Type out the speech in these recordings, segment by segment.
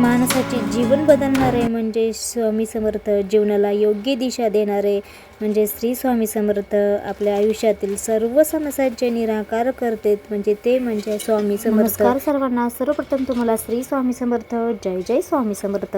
माणसाचे जीवन बदलणारे म्हणजे स्वामी समर्थ जीवनाला योग्य दिशा देणारे म्हणजे श्री स्वामी समर्थ आपल्या आयुष्यातील सर्व समस्यांचे निराकार करते म्हणजे ते म्हणजे स्वामी समर्थ. नमस्कार सर्वांना. सर्वप्रथम तुम्हाला श्री स्वामी समर्थ जय जय स्वामी समर्थ.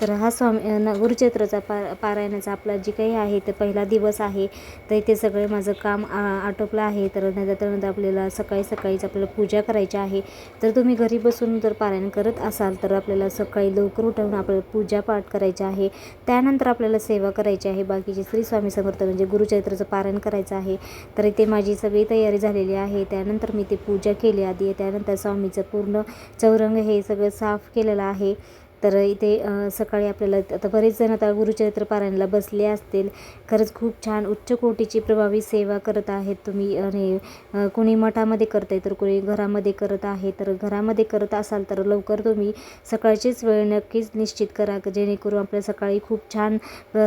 तर हा स्वामी न- गुरुचैत्राचा पा पारायणाचा आपला जी काही आहे ते पहिला दिवस आहे. तर इथे सगळे माझं काम आ- आटोपलं आहे. तर त्यानंतर आपल्याला सकाळी सकाळीच आपल्याला पूजा करायची आहे. तर तुम्ही घरी बसून जर पारायण करत असाल तर आपल्याला सकाळी लवकर उठवून आपल्याला पूजा पाठ करायची आहे. त्यानंतर आपल्याला सेवा करायची आहे. बाकीचे श्री स्वामी समर्थ म्हणजे गुरुचरित्राचं पारायण करायचं आहे. तर इथे माझी सगळी तयारी झालेली आहे. त्यानंतर मी ते पूजा केली आधी. त्यानंतर स्वामीचं पूर्ण चौरंग हे सगळं साफ केलेलं आहे. तर इथे सकाळी आपल्याला आता बरेच जण आता गुरुचरित्र पारायणाला बसले असतील. खरंच खूप छान उच्च कोटीची प्रभावी सेवा करत आहेत तुम्ही. आणि कुणी कोणी मठामध्ये करत आहे तर कोणी घरामध्ये करत आहे. तर घरामध्ये करत असाल तर लवकर तुम्ही सकाळचीच वेळ नक्कीच निश्चित करा जेणेकरून आपल्या सकाळी खूप छान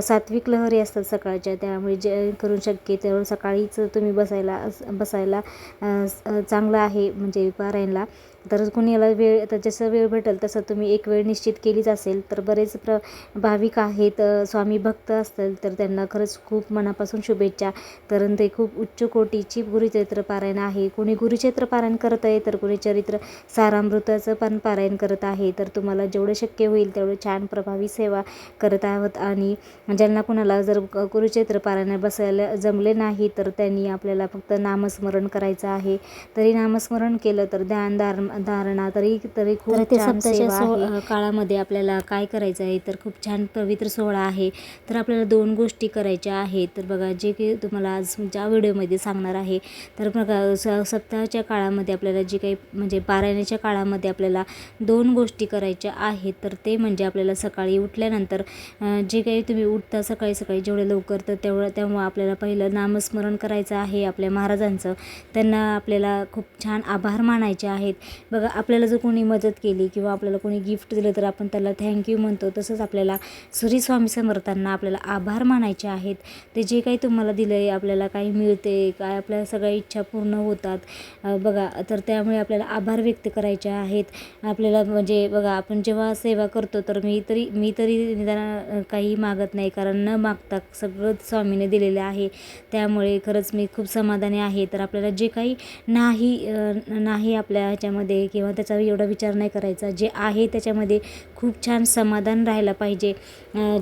सात्विक लहरी असतात सकाळच्या. त्यामुळे जेणेकरून शक्य तेवढं सकाळीच तुम्ही बसायला बसायला चांगलं आहे म्हणजे पारायणला. तर कुणाला वेळ तर जसं वेळ भेटेल तसं तुम्ही एक वेळ निश्चित केलीच असेल तर बरेच प्र भाविक आहेत स्वामी भक्त असतील तर त्यांना खरंच खूप मनापासून शुभेच्छा. कारण ते खूप उच्च कोटीची गुरुचरित्र पारायण आहे. कोणी गुरुचरित्र पारायण करत आहे तर कोणी चरित्र सारामृताचं पण पारायण करत आहे. तर तुम्हाला जेवढं शक्य होईल तेवढं छान प्रभावी सेवा करत आहोत. आणि ज्यांना कुणाला जर ग- गुरुचरित्र पारायण बसायला जमले नाही तर त्यांनी आपल्याला फक्त नामस्मरण करायचं आहे. तरी नामस्मरण केलं तर ध्यान धारण धारणा तरी तरी खूप ते सप्ताच्या सो-. काळामध्ये आपल्याला काय करायचं आहे तर खूप छान पवित्र सोहळा आहे. तर आपल्याला दोन गोष्टी करायच्या आहेत. तर बघा जे की तुम्हाला आज ज्या व्हिडिओमध्ये सांगणार आहे तर बघा स सप्ताहाच्या काळामध्ये आपल्याला जे काही म्हणजे पारायणाच्या काळामध्ये आपल्याला दोन गोष्टी करायच्या आहेत. तर ते म्हणजे आपल्याला सकाळी उठल्यानंतर जे काही तुम्ही उठता सकाळी सकाळी जेवढे लवकर तर तेवढं तेव्हा आपल्याला पहिलं नामस्मरण करायचं आहे आपल्या महाराजांचं. त्यांना आपल्याला खूप छान आभार मानायचे आहेत. बघा आपल्याला जर कोणी मदत केली किंवा आपल्याला कोणी गिफ्ट दिलं तर आपण त्याला थँक्यू म्हणतो. तसंच आपल्याला श्री स्वामी समर्थांना आपल्याला आभार मानायचे आहेत. ते जे काही तुम्हाला दिलं आहे आपल्याला काही मिळते काय आपल्या सगळ्या इच्छा पूर्ण होतात बघा तर त्यामुळे आपल्याला आभार व्यक्त करायचे आहेत. आपल्याला म्हणजे बघा आपण जेव्हा सेवा करतो तर मी तरी मी तरी निदान काही मागत नाही. कारण न मागता सगळं स्वामीने दिलेलं आहे. त्यामुळे खरंच मी खूप समाधानी आहे. तर आपल्याला जे काही नाही नाही आपल्या ह्याच्यामध्ये किंवा त्याचा एवढा विचार नाही करायचा. जे आहे त्याच्यामध्ये खूप छान समाधान राहायला पाहिजे.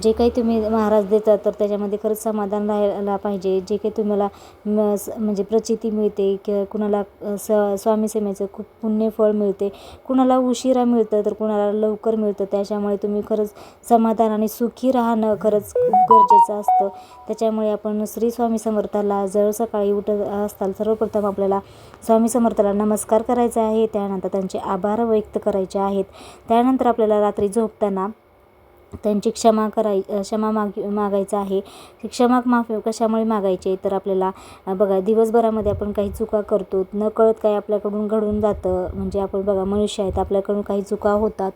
जे काही तुम्ही महाराज देतात तर त्याच्यामध्ये खरंच समाधान राहायला पाहिजे. जे काही तुम्हाला म- स- म्हणजे प्रचिती मिळते किंवा कुणाला स स्वामी सेमेचं खूप पुण्य फळ मिळते. कुणाला उशिरा मिळतं तर कुणाला लवकर मिळतं. त्याच्यामुळे तुम्ही खरंच समाधान आणि सुखी राहणं खरंच खूप गरजेचं असतं. त्याच्यामुळे आपण श्री स्वामी समर्थाला जर सकाळी उठत असताल सर्वप्रथम आपल्याला स्वामी समर्थाला नमस्कार करायचा आहे. त्यानंतर त्यांचे आभार व्यक्त करायचे आहेत. त्यानंतर आपल्याला रात्री झोपताना त्यांची क्षमा कराय क्षमा माग मागायचं आहे. ती क्षमा माफी कशामुळे मागायचे तर आपल्याला बघा दिवसभरामध्ये आपण काही चुका करतो न कळत काही आपल्याकडून घडून जातं. म्हणजे आपण बघा मनुष्य आहेत आपल्याकडून काही चुका होतात.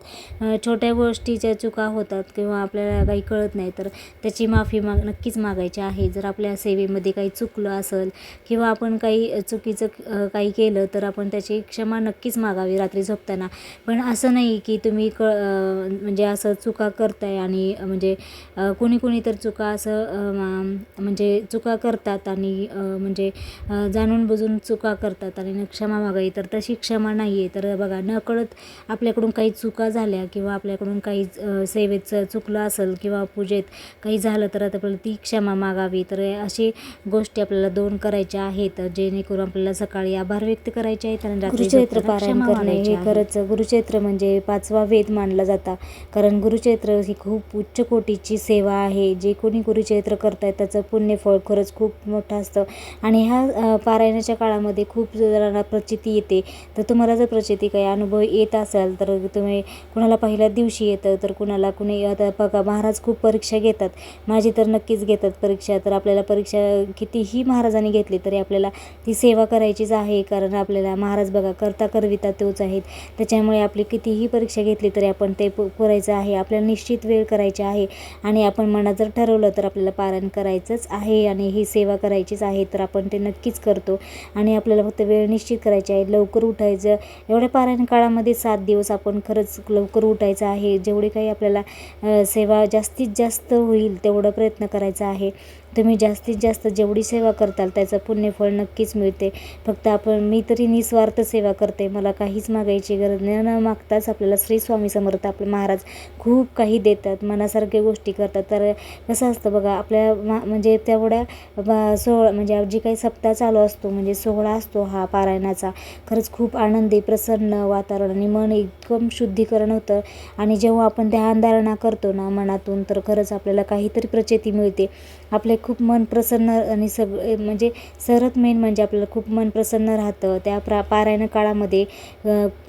छोट्या गोष्टीच्या चुका होतात किंवा आपल्याला काही कळत नाही तर त्याची माफी माग नक्कीच मागायची आहे. जर आपल्या सेवेमध्ये काही चुकलं असेल किंवा आपण काही चुकीचं काही केलं तर आपण त्याची क्षमा नक्कीच मागावी रात्री झोपताना. पण असं नाही की तुम्ही क म्हणजे असं चुका करताय आणि म्हणजे कोणी कोणी तर चुका असं म्हणजे चुका करतात आणि म्हणजे जाणून बुजून चुका करतात आणि न क्षमा मागावी. तर तशी क्षमा नाही आहे तर बघा नकळत आपल्याकडून काही चुका झाल्या किंवा आपल्याकडून काही अ, सेवेत चुकलं असेल किंवा पूजेत काही झालं तर आता आपल्याला ती क्षमा मागावी. तर अशी गोष्टी आपल्याला दोन करायच्या आहेत जेणेकरून आपल्याला सकाळी आभार व्यक्त करायचे आहेत आणि रात्री गुरुचरित्र पारायण करणे हे आहे. खरंच गुरुचैत्र म्हणजे पाचवा वेद मानला जाता. कारण गुरुचैत्र ही खूप उच्च कोटीची सेवा आहे. जे कोणी गुरुचरित्र करतायत त्याचं पुण्यफळ खरंच खूप मोठं असतं. आणि ह्या पारायणाच्या काळामध्ये खूप जणांना प्रचिती येते. तर तुम्हाला जर प्रचिती काही अनुभव येत असाल तर तुम्ही कुणाला पहिल्या दिवशी येतं तर कुणाला कुणी आता बघा महाराज खूप परीक्षा घेतात. माझी तर नक्कीच घेतात परीक्षा. तर आपल्याला परीक्षा कितीही महाराजांनी घेतली तरी आपल्याला ती सेवा करायचीच आहे. कारण आपल्याला महाराज बघा करता करविता तोच आहेत. त्याच्यामुळे आपली कितीही परीक्षा घेतली तरी आपण ते करायचं आहे. आपल्याला निश्चित वेळ करायची आहे. आणि आपण मनात जर ठरवलं तर आपल्याला पारायण करायचंच आहे आणि ही सेवा करायचीच आहे तर आपण ते नक्कीच करतो. आणि आपल्याला फक्त वेळ निश्चित करायची आहे. लवकर उठायचं एवढ्या पारायण काळामध्ये सात दिवस आपण खरंच लवकर उठायचं आहे. जेवढे काही आपल्याला सेवा जास्तीत जास्त होईल तेवढा प्रयत्न करायचा आहे. तुम्ही जास्तीत जास्त जेवढी सेवा करताल त्याचं पुण्यफळ नक्कीच मिळते. फक्त आपण मी तरी निस्वार्थ सेवा करते. मला काहीच मागायची गरज नाही. न मागताच आपल्याला श्री स्वामी समर्थ आपले महाराज खूप काही देतात मनासारख्या गोष्टी करतात. तर कसं असतं बघा आपल्या मा म्हणजे तेवढ्या बा सोहळा म्हणजे जी काही सप्ताह चालू असतो म्हणजे सोहळा असतो हा पारायणाचा खरंच खूप आनंदी प्रसन्न वातावरण आणि मन एकदम शुद्धीकरण होतं. आणि जेव्हा आपण ध्यानधारणा करतो ना मनातून तर खरंच आपल्याला काहीतरी प्रचिती मिळते. आपले खूप मन प्रसन्न आणि सग म्हणजे सर्वात मेन म्हणजे आपल्याला खूप मन प्रसन्न राहतं. त्या प्रा पारायण काळामध्ये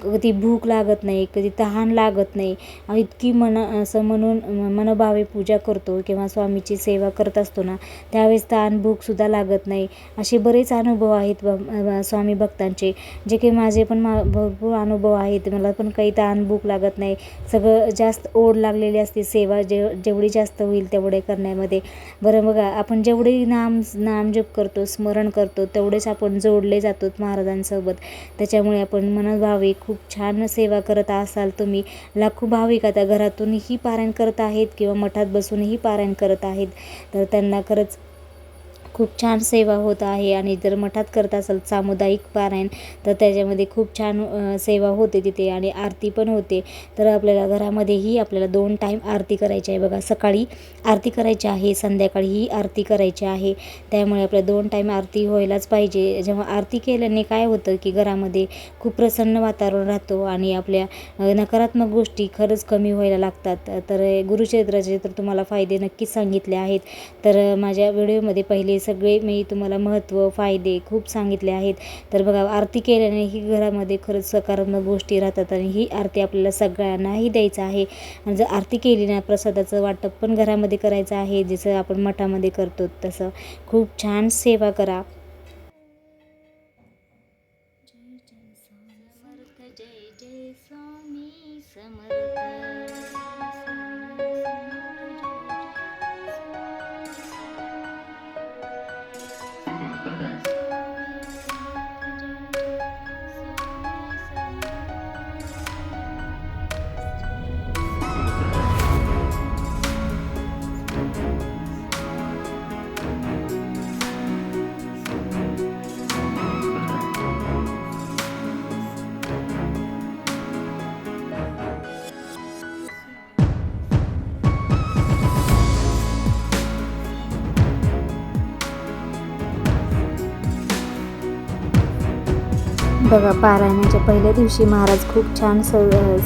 कधी भूक लागत नाही कधी तहान लागत नाही इतकी मन असं म्हणून मनोभावे पूजा करतो किंवा स्वामीची सेवा करत असतो ना त्यावेळेस तान भूकसुद्धा लागत नाही. असे बरेच अनुभव आहेत ब स्वामी भक्तांचे. जे काही माझे पण मा भरपूर अनुभव आहेत. मला पण काही तान भूक लागत नाही. सगळं जास्त ओढ लागलेली असते सेवा जे जेवढी जास्त होईल तेवढे करण्यामध्ये. बरं बघा आपण जेवढे नाम नामजप करतो स्मरण करतो तेवढेच आपण जोडले जातो महाराजांसोबत. त्याच्यामुळे आपण मनोभावे खूप छान सेवा करत असाल तुम्ही. लाखो भाविक आता घरातूनही पारायण करत आहेत किंवा मठात बसूनही पारायण करत आहेत तर त्यांना खरंच खूप छान सेवा होत आहे आणि जर मठात करत असाल सामुदायिक पारायण तर त्याच्यामध्ये खूप छान सेवा होते तिथे आणि आरती पण होते. तर आपल्याला घरामध्येही आपल्याला दोन टाईम आरती करायची आहे. बघा सकाळी आरती करायची आहे संध्याकाळी ही आरती करायची आहे. त्यामुळे आपल्या दोन टाईम आरती व्हायलाच पाहिजे. जेव्हा आरती केल्याने काय होतं की घरामध्ये खूप प्रसन्न वातावरण राहतो आणि आपल्या नकारात्मक गोष्टी खरंच कमी व्हायला लागतात. तर गुरुचरित्राचे तर तुम्हाला फायदे नक्कीच सांगितले आहेत. तर माझ्या व्हिडिओमध्ये पहिले सगळे मी तुम्हाला महत्त्व फायदे खूप सांगितले आहेत. तर बघा आरती केल्याने ही घरामध्ये खरंच सकारात्मक गोष्टी राहतात आणि ही आरती आपल्याला सगळ्यांनाही द्यायचं आहे. आणि जर आरती केली ना प्रसादाचं वाटप पण घरामध्ये करायचं आहे जसं आपण मठामध्ये करतो तसं. खूप छान सेवा करा. Thank uh, you. बघा पारायणाच्या पहिल्या दिवशी महाराज खूप छान स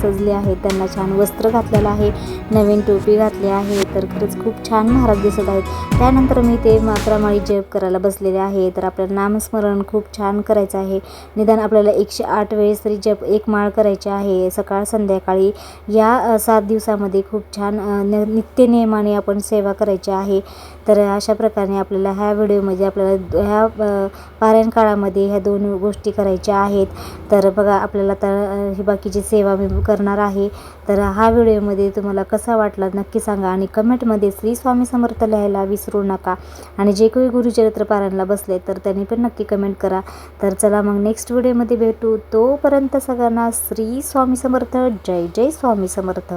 सजले आहेत. त्यांना छान वस्त्र घातलेलं आहे नवीन टोपी घातली आहे तर खरंच खूप छान महाराज दिसत आहेत. त्यानंतर मी ते मात्रामाळी जप करायला बसलेले आहे तर आपल्याला नामस्मरण खूप छान करायचं आहे. निदान आपल्याला एकशे आठ वेळेस तरी जप एक माळ करायची आहे. सकाळ संध्याकाळी या सात दिवसामध्ये खूप छान न नित्य नियमाने आपण सेवा करायची आहे. तर अशा प्रकारे आपल्याला ह्या व्हिडिओमध्ये आपल्याला ह्या पारायण काळामध्ये ह्या दोन गोष्टी करायच्या आहेत. तर बघा आपल्याला तर ही बाकीची सेवा मी करणार आहे. तर हा व्हिडिओमध्ये तुम्हाला कसा वाटला नक्की सांगा आणि कमेंटमध्ये श्री स्वामी समर्थ लिहायला विसरू नका. आणि जे काही गुरुचरित्र पारायणला बसले तर त्यांनी पण नक्की कमेंट करा. तर चला मग नेक्स्ट व्हिडिओमध्ये भेटू. तोपर्यंत सगळ्यांना श्री स्वामी समर्थ. जय जय स्वामी समर्थ.